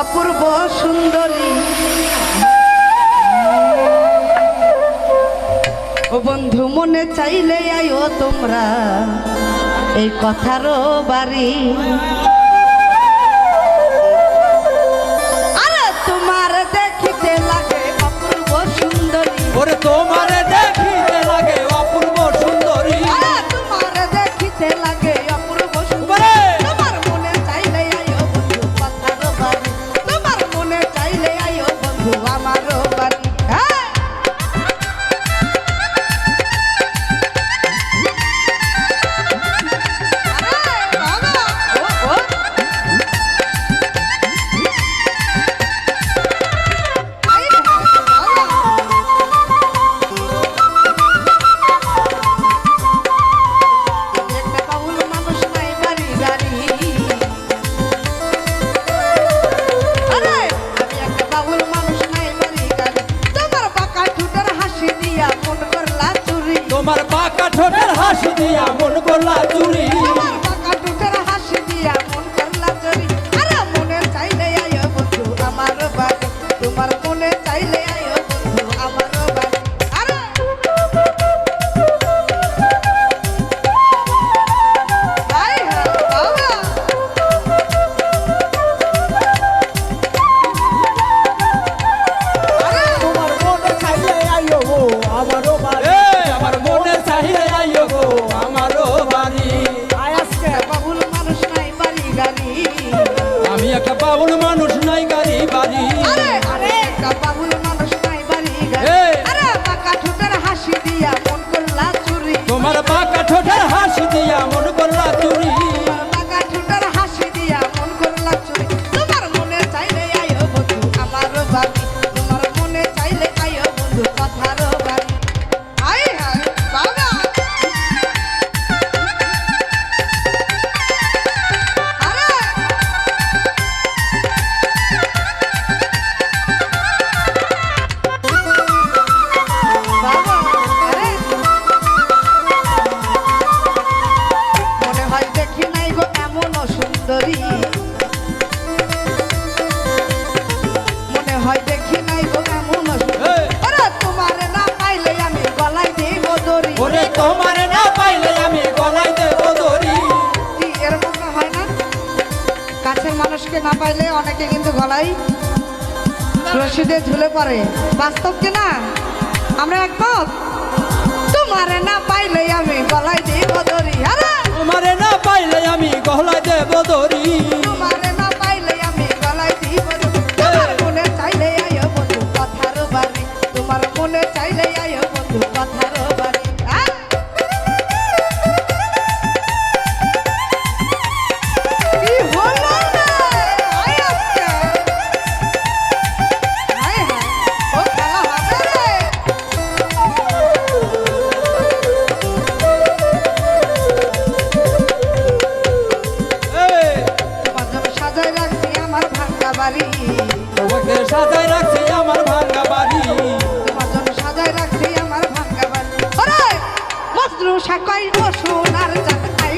অপূর্ব সুন্দরী। ও বন্ধু মনে চাইলে আইও তোমরা। এই কথারও বাড়ি। ঠোঁটের হাসি দিয়া মন গোলা চুরি। একটা বাউল মানুষ নাই গা না পাইলে অনেকে কিন্তু গলায় রশিদে ঝুলে পড়ে। বাস্তব কিনা আমরা এক পথ। তোমারে না পাইলে আমি গলায় দিয়ে বদরি তোমারে না পাইলে আমি গলায় দেব দরি তোমারে বাড়ি। তোমাকে সাজায় রাখছি আমার ভাঙ্গা বাড়ি। তোমার জন্য সাজায় রাখছি আমার সাকাই বসুন আর জাত খাই